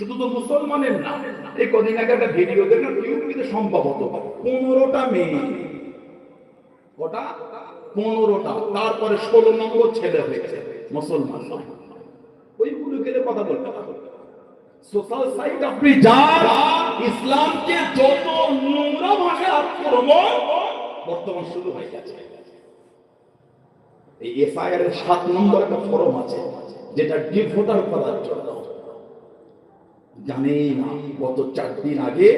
শুধু তো মুসলমানের না, এই কদিন আগে একটা ভিডিও দেখলাম ইউটিউবে সম্ভবত পনেরোটা মেয়ে। পনেরোটা। তারপরে ষোলো নম্বর ছেলে হয়েছে, মুসলমান। ওইগুলো গেলে কথা বলতে সোশ্যাল সাইট আপনি ইসলামকে যত নোংরা ভাষায় আক্রমণ বর্তমান শুরু হয়ে গেছে। এই এফআইআর এর সাত নম্বর একটা ফরম আছে, যেটা ডিভোটার করার জন্য। জানেই না, গত চার দিন আগে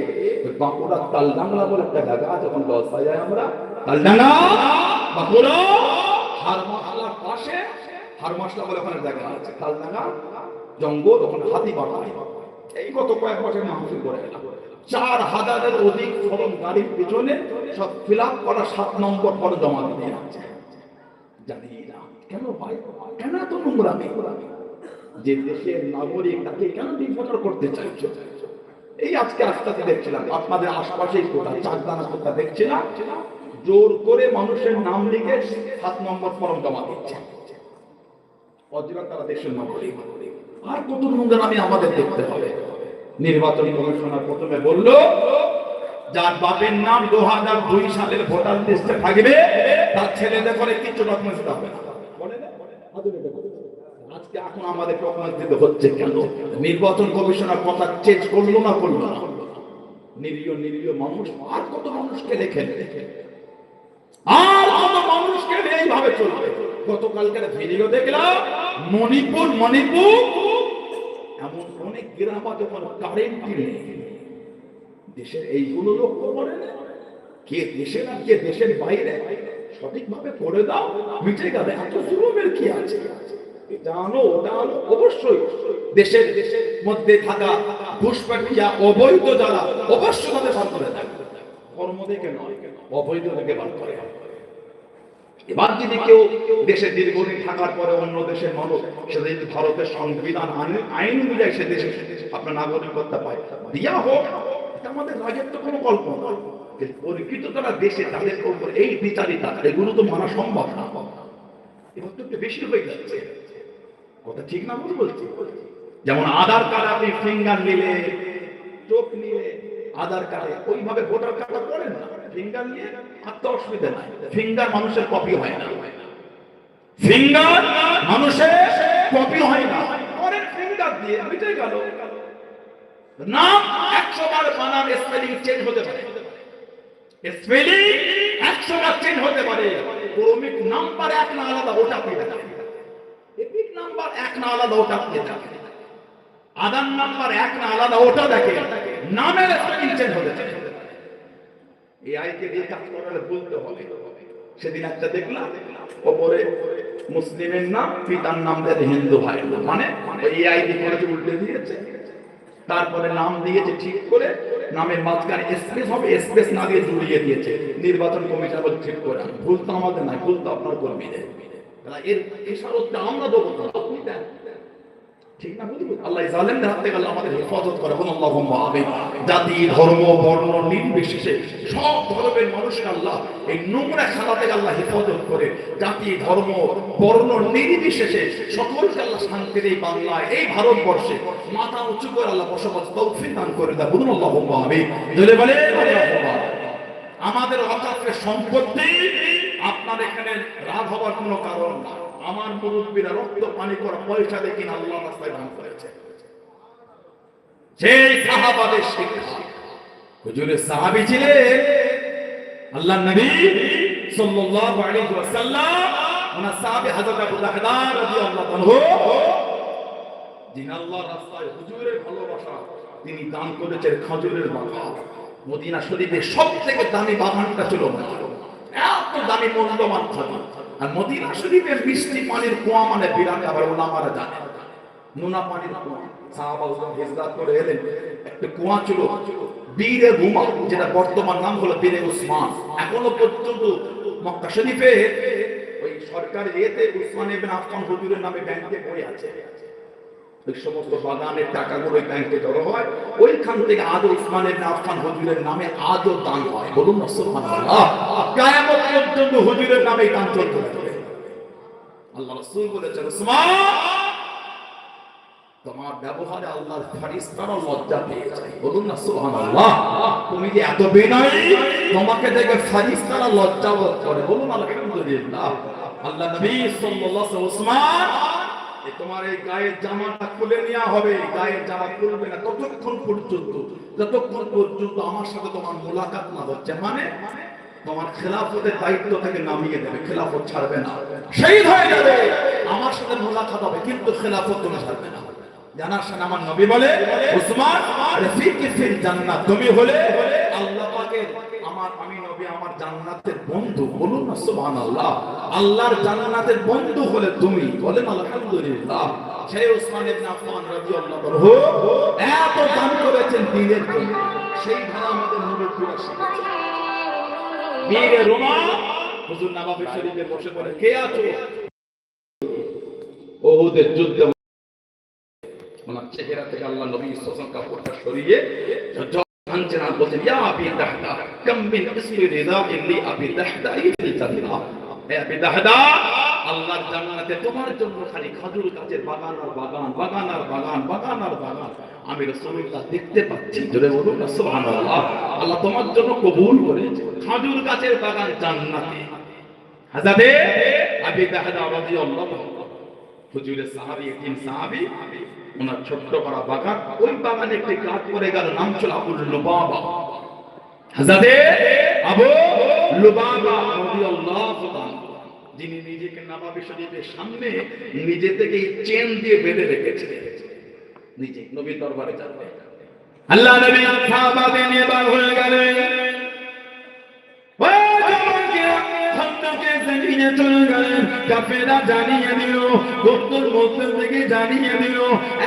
বাঁকুড়া তালডাংলা বলে একটা জায়গা আছে, ওখানে বসা যায় আমরা। তালডাঙ্গা বাঁকুড়া হার পাশে হার বলে ওখানে জায়গা আছে তালডাঙ্গা জঙ্গল, ওখানে হাতি বাড়ায় এই গত কয়েক বছর মাহফিল করে এলাম। চার হাজারের অধিক ফরম গাড়ির পিছনে সব ফিল আপ করা সাত নম্বর ফর্ম জমা দিয়ে যাচ্ছে। জানি না, কেন ভাই? কেন এত নোংরামি? যে দেশের নাগরিক তাকে কেন ডিফাটার করতে চাইছো? এই আজকে আস্তে দেখছিলাম, আপনাদের আশপাশেই কোটা চারদানা কোটা দেখছিলাম, জোর করে মানুষের নাম লিখে সাত নম্বর ফর্ম জমা দিচ্ছে। তারা দেশের নাগরিক। আর কত নোংরামি আমাদের দেখতে হবে। নির্বাচন কমিশনার প্রথমে বলল, যার বাপের নাম দু হাজার দুই সালের ভোটার লিস্টে থাকবে, তার ছেলেদের করে কিছু ডকুমেন্টস হবে না। বলে না? আজকে এখন আমাদের ডকুমেন্টস দিতে হচ্ছে কেন? নির্বাচন কমিশনার কথা চেঞ্জ করল না করল না? নিরীহ নিরীহ মানুষ, আর কত মানুষকে লেখে লেখে আর কত মানুষকে এইভাবে চলবে? গতকালকের ভিডিও দেখলাম, মণিপুর মণিপুর, এমন অনেক গ্রাম ওখানে কারেন্ট নেই। দেশের এইগুলো লক্ষ্য করে না? কে দেশের আর কে দেশের বাইরে? সঠিকভাবে করে দাও মিটে গেলে এত জুলুমের কি আছে? এবার যদি কেউ দেশে দীর্ঘদিন থাকার পরে অন্য দেশের মানুষ যদি ভারতের সংবিধান আইন- অনুযায়ী সে দেশে আপনার নাগরিকত্ব পায়, দিয়া হোক আমাদের রাজের তো কোনো কল্পনা নয়। পরিকৃত তারা দেশে তাদের এই বিচারিতা, এগুলো তো মানা সম্ভব না। এবার তো একটু বেশি হয়ে যাচ্ছে। কথা ঠিক না ভুল বলছি? যেমন আধার কার্ড আপনি ফিঙ্গার নিলে, চোখ নিলে, আধার কার্ডে ওইভাবে ভোটার কার্ডটা করেন না। ফিঙ্গার নিয়ে তো অসুবিধা নাই। ফিঙ্গার মানুষের কপি হয় না। ফিঙ্গার মানুষের কপি হয় না। করেন ফিঙ্গার দিয়ে মিটে গেল। নাম একশো বার বানান স্পেলিং চেঞ্জ হতে পারে। স্পেলিং একশো বার চেঞ্জ হতে পারে। ক্রমিক নাম্বার এক না আলাদা, ওটা দেখেন এপিক নাম্বার এক না আলাদা ওটা আদান নাম্বার এক না আলাদা ওটা দেখে নামের হতে পারে এআই কে দিয়ে কাজ বলতে হবে। সেদিন একটা দেখলাম, ওপরে মুসলিমের নাম, পিতার নাম দিয়ে হিন্দু ভাই মানে এআই দিয়ে করেছে, উল্টে দিয়েছে। তারপরে নাম দিয়েছে ঠিক করে, নামের মাঝখানে স্পেস হবে, স্পেস না দিয়ে জুড়িয়ে দিয়েছে। নির্বাচন কমিশন ঠিক করে ভুল তো আমাদের নাই ভুল তো আপনার কর্মীদের। আল্লাহ আল্লাহ আমাদের নির্বিশেষে আল্লাহ আল্লাহ সকলকে আল্লাহ শান্তির এই বাংলায়, এই ভারতবর্ষে। মাথা উঁচু করে আল্লাহ বসবাস, তৌফিক দান করে দেয়। আমিন। বলে আমাদের অকাত্রের সম্পত্তি আপনার এখানে রাগ হবার কোনো কারণ না। আমার মুরব্বীরা রক্ত পানি করা পয়সা কিনা আল্লাহ রাস্তায় দান করেছে। সেই সাহাবাদের শিক্ষা, হুজুরের সাহাবী ছিলেন আল্লাহ নবী সাল্লাল্লাহু আলাইহি ওয়াসাল্লাম। হযরত আবু রাদিয়াল্লাহু আনহু রাস্তায় হুজুরের ভালোবাসা তিনি দান করেছেন খেজুরের বাগান। মদিনা শরীফের সব থেকে দামি বাগানটা ছিল না এত দামি মূল্যবান খাবার। আর মদিনা শরীফের মিষ্টি পানির কুয়া মানে বিরাট আবার ওলামারা জানে। নোনা পানির কুয়া। বর্তমান নাম হলো এখনও সরকারি ইয়েতে উসমান ইবনে নামে ব্যাংকে বই আছে। ওই সমস্ত বাগানের টাকাগুলো ওই ব্যাংকে জড়ো হয়। ওইখান থেকে আজও উসমানের আফফান হুজুরের নামে আজও দান হয় বলুন না পর্যন্ত হুজুরের নামে দান চলতে আল্লাহ রাসূল বলেছেন, উসমান, তোমার ব্যবহারে আল্লাহর ফারিস্তারা লজ্জা পেয়ে যায়। বলুন না, সুবহানাল্লাহ। তুমি যে এত বিনয়ী তোমাকে দেখে ফারিস্তারা লজ্জা বোধ করে। বলুন, আলহামদুলিল্লাহ। আল্লাহ নবী সাল্লাল্লাহু আলাইহি এই তোমার এই গায়ের জামাটা খুলে নেওয়া হবে গায়ের জামা খুলবে না ততক্ষণ পর্যন্ত, যতক্ষণ পর্যন্ত আমার সাথে তোমার মোলাকাত না হচ্ছে। মানে তোমার খেলাফতের দায়িত্ব থেকে নামিয়ে দেবে, খেলাফত ছাড়বে না। সেই হয়ে যাবে। আমার সাথে মোলাকাত হবে, কিন্তু খেলাফত তুমি ছাড়বে না। জানার সাথে আমার নবী বলে উসমান রফিকি ফিল জান্নাত, তুমি হলে আমার আমি নবী, আমার জান্নাতের বন্ধু বলুন না সুবহানাল্লাহ। আল্লাহর জান্নাতের বন্ধু হলে তুমি বলেন আলহামদুলিল্লাহ। সেই উসমান ইবনে আফফান রাদিয়াল্লাহু আনহু এত দান করেছেন দ্বীনের জন্য। সেই ধারা আমাদের নবী পুরা বীরে রোমা, হুজুর নবাবী শরীফে বসে পড়ে, কে আছো? ওহুদের যুদ্ধে ওনার চেহারা থেকে আল্লাহ নবী সাল্লাল্লাহু কাপড়টা সরিয়ে কাঞ্চন বলছেন, ইয়া আবি দাহদা, কাম মিন ইসমি রিদা ইল্লি আবি দাহদা ইফিল জান্নাহ। হে আবি দাহদা, আল্লাহর জান্নাতে তোমার জন্য খালি খাজুর গাছের বাগান আর বাগান বাগান আর বাগান বাগান আর বাগান। আমি রাসূলুল্লাহ দেখতে পাচ্ছি, জোরে বলুন, সুবহানাল্লাহ। আল্লাহ তোমার জন্য কবুল করেছে খাজুর গাছের বাগান জান্নাতে। হাজাবে আবি দাহদা রাদিয়াল্লাহু হুজুরের সাহাবী, একদিন সাহাবী ওনার ছোট্ট করা বাগান, ওই বাগানে একটি গাছ পড়ে গেল, নাম ছিল আবুল লুবাবা। হাজাদে আবু লুবাবা রাদিয়াল্লাহু যিনি নিজেকে শরীফের সামনে নিজে থেকে চেন দিয়ে বেঁধে রেখেছিলেন। নিজে নবী দরবারে যাবে আল্লাহ নবী সাহাবাদের হয়ে গেলেন। জানিয়ে দিল গোপ্তর মধ্যে থেকে জানিয়ে দিল,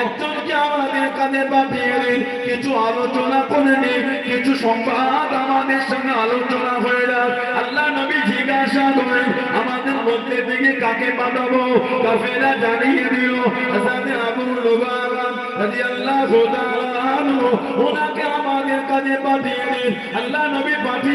একজনকে আমাদের কানে পাঠিয়ে দিন। কিছু আলোচনা করে নিন, কিছু সংবাদ আমাদের সঙ্গে আলোচনা হয়ে যাক। আল্লাহ নবী জিজ্ঞাসা করেন, আমাদের মধ্যে থেকে কাকে পাঠাবো? কাফেরা জানিয়ে দিল আল্লাহ নবী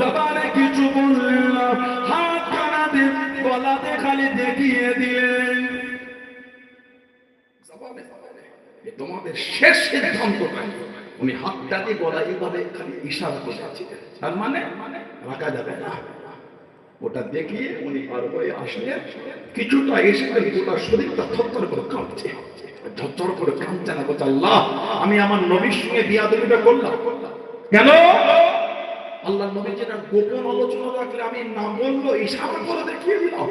জবানে কিছু বললেন হাত কানাতে গলাতে খালি দেখিয়ে দিলেন। তোমাদের শেষ সিদ্ধান্তটা। উনি হাতটা দিয়ে গলা এইভাবে খালি ইশারা করেছিলেন। তার মানে রাখা যাবে না। ওটা দেখিয়ে উনি পার হয়ে আসলে কিছুটা এসে গোটা শরীরটা করে কাঁপছে। করে কাঁপছে না আল্লাহ, আমি আমার নবীর সঙ্গে বিয়াদবিটা করলাম। কেন? আল্লাহ নবী যেটা গোপন আলোচনা রাখলে আমি না বলল, ইশারা করে দেখিয়ে দিলাম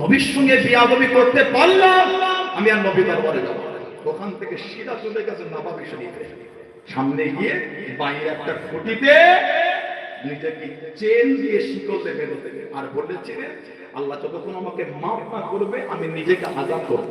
নবীর সঙ্গে বিয়াদবি করতে পারলাম, আমি আর নবী দরবারে যাব ওখান থেকে সিধা চলে গেছে নবাবী শরীফে। সামনে গিয়ে বাইরে একটা খুঁটিতে নিজেকে চেন দিয়ে শিকল দেবে আর বলেছিলেন আল্লাহ যতক্ষণ আমাকে মাফ না করবে, আমি নিজেকে আজাদ করব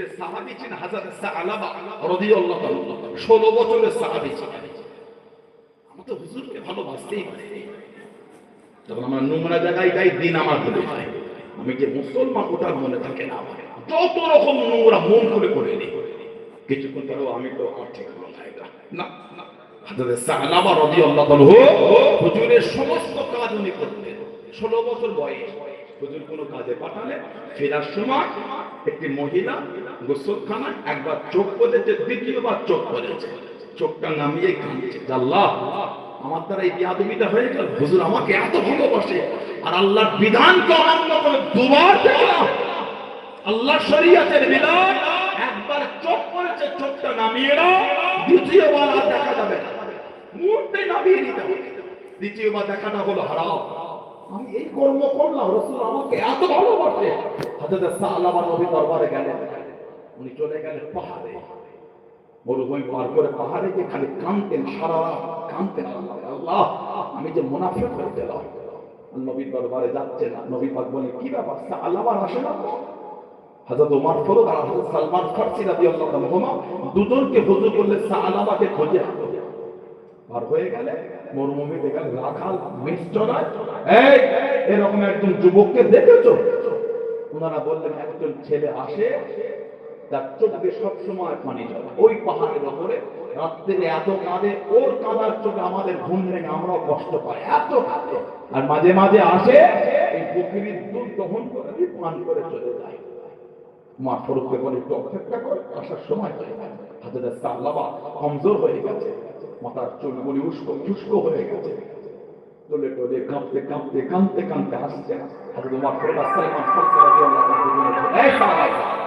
হুজুরের সাহাবী ছিলেন 16 বছরের সাহাবী ছিলেন। হুজুরকে ভালোবাসতেই পারি। যখন আমরা নোংরা জায়গায় দিন আমার আমি যে মুসলমান ওটা মনে থাকে না যত রকম নোংরা মন করে করে নিই কিছুক্ষণ পরেও আমি তো আমার ঠিক না না। না হুজুরের সমস্ত কাজ উনি করতেন। ষোলো বছর বয়স। হুজুর কোনো কাজে পাঠালে ফেরার সময় একটি মহিলা গোসলখানা একবার চোখ পড়েছে দ্বিতীয়বার চোখ পড়েছে চোখটা নামিয়ে কাঁদছে। আল্লাহ, আমার দ্বারা এই বিয়াদবিটা হয়ে গেল। হুজুর আমাকে এত ভালোবাসে। আর আল্লাহর বিধানকে অমান্য করে দুবার আল্লাহ শরীয়তের বিধান, একবার চোখ পড়েছে চোখটা নামিয়ে নাও দ্বিতীয়বার আর দেখা যাবে না। মুহূর্তে নামিয়ে নিতে হবে। দ্বিতীয়বার দেখাটা হলো হারাম। আমি এই কর্ম করলাম, রসুল আমাকে এত ভালোবাসে। হাজরত সাহালামা নবী দরবারে গেলেন। উনি চলে গেলেন পাহাড়ে। মরুভূমি পার করে পাহাড়ে গিয়ে খালি কাঁদতেন সারা রাত কাঁদতেন আল্লাহ আমি যে মুনাফিক হয়ে গেলাম। নবীর দরবারে যাচ্ছে না নবী পাক বলে কি ব্যাপার আল্লাহ আসে না তো? হযরত ওমর ফারুক আর হযরত সালমান ফারসি রাদিয়াল্লাহু আনহুমা দুজনকে হুজুর বললে সালামাকে খোঁজে আর হয়ে গেলে রাখাল মিশ্ররায় এই, এরকম একজন যুবককে ওনারা বললেন, একজন ছেলে আসে, তার সবসময় পানি জল ওই পাহাড়ের ওপরে রাত্রে এত ওর চোখে আমাদের ঘুম ভেঙে আমরাও কষ্ট পাই, এত কাঁদে। আর মাঝে মাঝে আসে, এই বকরির দুধ দহন করে দিয়ে পান করে চলে যায়। মা ফরুককে বলে, একটু অপেক্ষা করে, আসার সময় হয়ে গেছে। হাজার কমজোর হয়ে গেছে। মাথার চুলগুলি উস্ক চুস্ক হয়ে গেছে। দলে দলে কাঁপতে কাঁপতে কাঁদতে কাঁদতে হাসছে। হাজরত উমর ফারুক সালমান ফারুক রাদিয়াল্লাহু